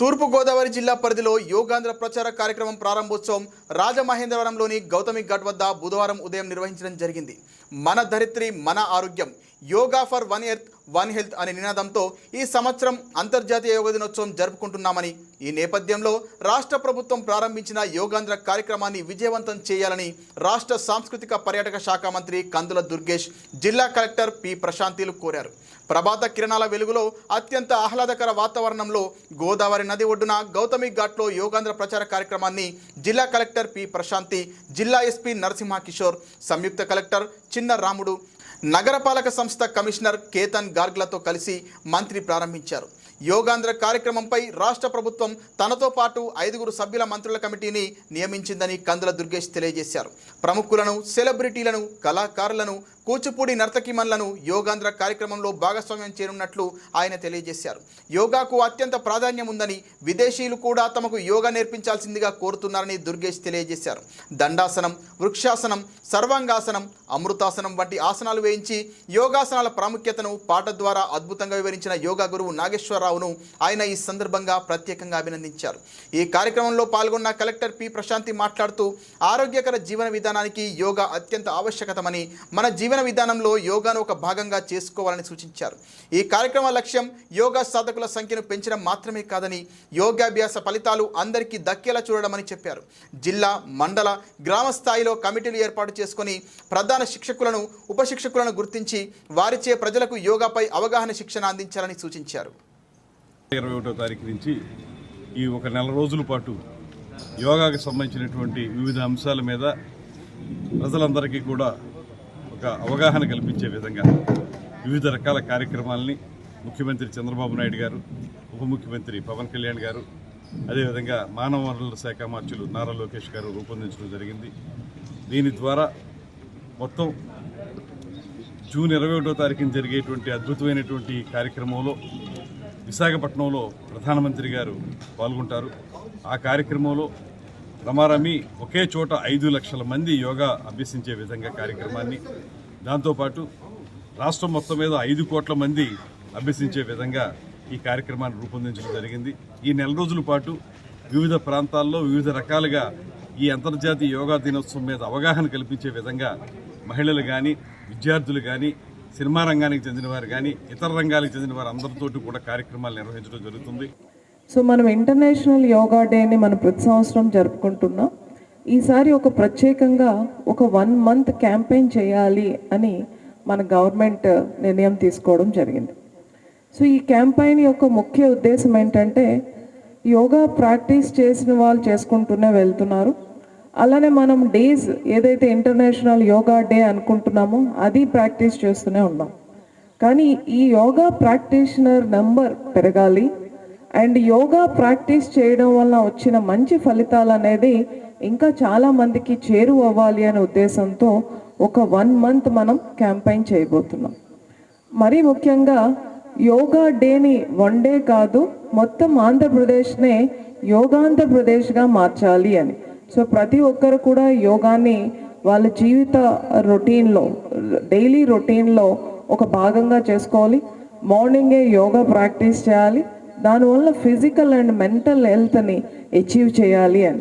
తూర్పుగోదావరి జిల్లా పరిధిలో యోగాంధ్ర ప్రచార కార్యక్రమం ప్రారంభోత్సవం రాజమహేంద్రవరంలోని గౌతమి ఘట్ వద్ద బుధవారం ఉదయం నిర్వహించడం జరిగింది. మన ధరిత్రి మన ఆరోగ్యం. Yoga for one earth one health అనే నినాదంతో ఈ సంవత్సరం అంతర్జాతీయ యోగా దినోత్సవం జరుపుకుంటున్నామని ఈ నేపథ్యంలో రాష్ట్ర ప్రభుత్వం ప్రారంభించిన యోగాంధ్ర కార్యక్రమాన్ని విజయవంతం చేయాలని రాష్ట్ర సాంస్కృతిక పర్యాటక శాఖ మంత్రి కందుల దుర్గేష్ జిల్లా కలెక్టర్ పి ప్రశాంతిలు కోరారు. ప్రభాత కిరణాల వెలుగులో అత్యంత ఆహ్లాదకర వాతావరణంలో గోదావరి నది ఒడ్డున గౌతమి ఘాట్లో యోగాంధ్ర ప్రచార కార్యక్రమాన్ని జిల్లా కలెక్టర్ పి ప్రశాంతి జిల్లా ఎస్పీ నరసింహ కిషోర్ సంయుక్త కలెక్టర్ చిన్న రాముడు నగరపాలక సంస్థ కమిషనర్ కేతన్ గార్గ్లతో కలిసి మంత్రి ప్రారంభించారు. యోగాంధ్ర కార్యక్రమంపై రాష్ట్ర ప్రభుత్వం తనతో పాటు ఐదుగురు సభ్యుల మంత్రుల కమిటీని నియమించిందని కందుల దుర్గేష్ తెలియజేశారు. ప్రముఖులను సెలబ్రిటీలను కళాకారులను కూచిపూడి నర్తకిమన్లను యోగాంధ్ర కార్యక్రమంలో భాగస్వామ్యం చేరున్నట్లు ఆయన తెలియజేశారు. యోగాకు అత్యంత ప్రాధాన్యం ఉందని విదేశీయులు కూడా తమకు యోగా నేర్పించాల్సిందిగా కోరుతున్నారని దుర్గేష్ తెలియజేశారు. దండాసనం వృక్షాసనం సర్వాంగాసనం అమృతాసనం వంటి ఆసనాలు వేయించి యోగాసనాల ప్రాముఖ్యతను పాట ద్వారా అద్భుతంగా వివరించిన యోగా గురువు నాగేశ్వరరావును ఆయన ఈ సందర్భంగా ప్రత్యేకంగా అభినందించారు. ఈ కార్యక్రమంలో పాల్గొన్న కలెక్టర్ పి. ప్రశాంతి మాట్లాడుతూ ఆరోగ్యకర జీవన విధానానికి యోగా అత్యంత ఆవశ్యకతమని మన జీవన విధానంలో యోగాను ఒక భాగంగా చేసుకోవాలని సూచించారు. ఈ కార్యక్రమ లక్ష్యం యోగా సాధకుల సంఖ్యను పెంచడం మాత్రమే కాదని యోగాభ్యాస ఫలితాలు అందరికీ దక్కేలా చూడడమని చెప్పారు. జిల్లా మండల గ్రామ స్థాయిలో కమిటీలు ఏర్పాటు చేసుకొని ప్రధాన శిక్షకులను ఉపశిక్షకులను గుర్తించి వారిచే ప్రజలకు యోగాపై అవగాహన శిక్షణ అందించాలని సూచించారు. ఇరవై ఒకటో తారీఖు నుంచి ఈ ఒక నెల రోజుల పాటు యోగాకి సంబంధించినటువంటి వివిధ అంశాల మీద ప్రజలందరికీ కూడా ఒక అవగాహన కల్పించే విధంగా వివిధ రకాల కార్యక్రమాలని ముఖ్యమంత్రి చంద్రబాబు నాయుడు గారు ఉప ముఖ్యమంత్రి పవన్ కళ్యాణ్ గారు అదేవిధంగా మానవ వనరుల శాఖ మార్చులు నారా లోకేష్ గారు రూపొందించడం జరిగింది. దీని ద్వారా మొత్తం జూన్ ఇరవై ఒకటో తారీఖున జరిగేటువంటి అద్భుతమైనటువంటి కార్యక్రమంలో విశాఖపట్నంలో ప్రధానమంత్రి గారు పాల్గొంటారు. ఆ కార్యక్రమంలో రమారమి ఒకే చోట ఐదు లక్షల మంది యోగా అభ్యసించే విధంగా కార్యక్రమాన్ని దాంతోపాటు రాష్ట్రం మొత్తం మీద ఐదు కోట్ల మంది అభ్యసించే విధంగా ఈ కార్యక్రమాన్ని రూపొందించడం జరిగింది. ఈ నెల రోజుల పాటు వివిధ ప్రాంతాల్లో వివిధ రకాలుగా ఈ అంతర్జాతీయ యోగా దినోత్సవం మీద అవగాహన కల్పించే విధంగా మహిళలు కానీ విద్యార్థులు కానీ సినిమా రంగానికి చెందిన వారు కానీ ఇతర రంగాలకు చెందిన వారు అందరితోటి కూడా కార్యక్రమాలు నిర్వహించడం జరుగుతుంది. సో మనం ఇంటర్నేషనల్ యోగా డేని మనం ప్రతి సంవత్సరం జరుపుకుంటున్నాం. ఈసారి ఒక ప్రత్యేకంగా ఒక వన్ మంత్ క్యాంపెయిన్ చేయాలి అని మన గవర్నమెంట్ నిర్ణయం తీసుకోవడం జరిగింది. సో ఈ క్యాంపెయిన్ యొక్క ముఖ్య ఉద్దేశం ఏంటంటే యోగా ప్రాక్టీస్ చేసిన వాళ్ళు చేసుకుంటూనే వెళ్తున్నారు. అలానే మనం డేస్ ఏదైతే ఇంటర్నేషనల్ యోగా డే అనుకుంటున్నామో అది ప్రాక్టీస్ చేస్తూనే ఉన్నాం. కానీ ఈ యోగా ప్రాక్టీషనర్ నెంబర్ పెరగాలి. అండ్ యోగా ప్రాక్టీస్ చేయడం వల్ల వచ్చిన మంచి ఫలితాలు అనేది ఇంకా చాలా మందికి చేరువ అవ్వాలి అనే ఉద్దేశంతో ఒక వన్ మంత్ మనం క్యాంపెయిన్ చేయబోతున్నాం. మరీ ముఖ్యంగా యోగా డేని వన్ డే కాదు మొత్తం ఆంధ్రప్రదేశ్నే యోగాంధ్రప్రదేశ్గా మార్చాలి అని. సో ప్రతి ఒక్కరు కూడా యోగాని వాళ్ళ జీవిత రొటీన్లో డైలీ రొటీన్లో ఒక భాగంగా చేసుకోవాలి. మార్నింగే యోగా ప్రాక్టీస్ చేయాలి. దానివల్ల ఫిజికల్ అండ్ మెంటల్ హెల్త్ని అచీవ్ చేయాలి అని.